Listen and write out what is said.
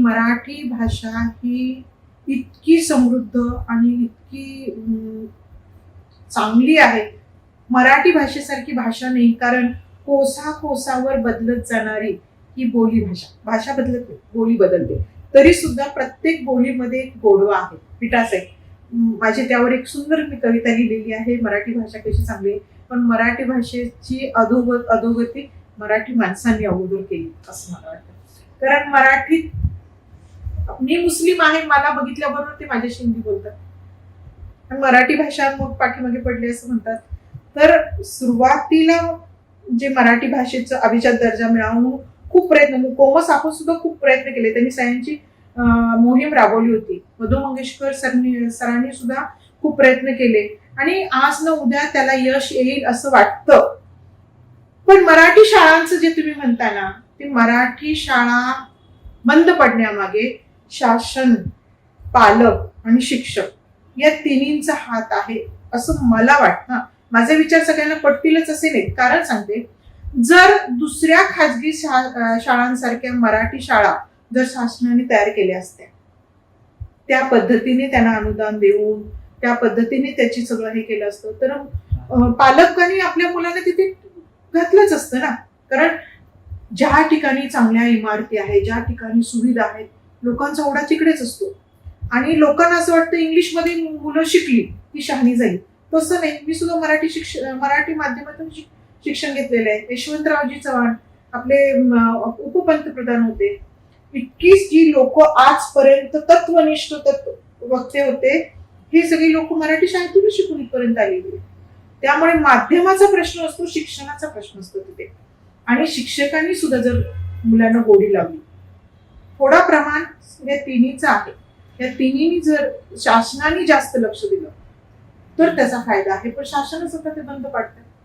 मराठी भाषा ही इतकी समृद्ध आणि इतकी चांगली आहे. मराठी भाषेसारखी भाषा नाही कारण कोसा कोसावर बदलत जाणारी ही बोली भाषा. भाषा बदलत नाही बोली बदलते. तरी सुद्धा प्रत्येक बोलीमध्ये एक गोडवा आहे. पिठासाहेब आहे माझी त्यावर एक सुंदर मी कविता लिहिलेली आहे. मराठी भाषा कशी चांगली आहे? पण मराठी भाषेची अधोग अधोगती मराठी माणसांनी अगोदर केली असं मला वाटतं. कारण मराठीत मी मुस्लिम आहे मला बघितल्याबरोबर ते माझ्याशी हिंदी बोलतात. मराठी भाषा मग पाठीमागे पडली असं म्हणतात. तर सुरुवातीला जे मराठी भाषेचं अभिजात दर्जा मिळवून खूप प्रयत्न कोमस आपण सुद्धा खूप प्रयत्न केले. त्यांनी सयांची मोहीम राबवली होती. मधु मंगेशकर सरनी सरांनी सुद्धा खूप प्रयत्न केले. आणि आज न उद्या त्याला यश येईल असं वाटतं. पण मराठी शाळांचं जे तुम्ही म्हणता ना ते मराठी शाळा बंद पडण्यामागे शासन पालक आणि शिक्षक या तिन्हींचा हात आहे असं मला वाटतं. माझे विचार सगळ्यांना पटतीलच असे नाहीत कारण सांगते जर दुसऱ्या खाजगी शा- शाळांसारख्या मराठी शाळा जर शासनाने तयार केल्या असत्या त्या पद्धतीने त्यांना अनुदान देऊन त्या पद्धतीने त्याची सगळं हे केलं असतं तर पालकांनी आपल्या मुलांना तिथे घातलंच असतं ना. कारण ज्या ठिकाणी चांगल्या इमारती आहेत ज्या ठिकाणी सुविधा आहेत लोकांचा ओढा तिकडेच असतो. आणि लोकांना असं वाटतं इंग्लिशमध्ये मुलं शिकली की शहाणी जाईल. तसं नाही. मी सुद्धा मराठी शिक्ष मराठी माध्यमातून शिक- शिक्षण घेतलेलं आहे. यशवंतरावजी चव्हाण आपले उपपंतप्रधान होते. इतकीच जी लोक आजपर्यंत तत्वनिष्ठ तत्व वक्ते होते हे सगळी लोक मराठी शाळेतूनच शिकून इथपर्यंत आलेली त्यामुळे माध्यमाचा प्रश्न असतो शिक्षणाचा प्रश्न असतो तिथे. आणि शिक्षकांनी सुद्धा जर मुलांना गोडी लावली थोडा प्रमाण या तिन्हीचा आहे. या तिन्ही जर शासनाने जास्त लक्ष दिलं तर त्याचा फायदा आहे. पण शासनच आता ते बंद पाडतं.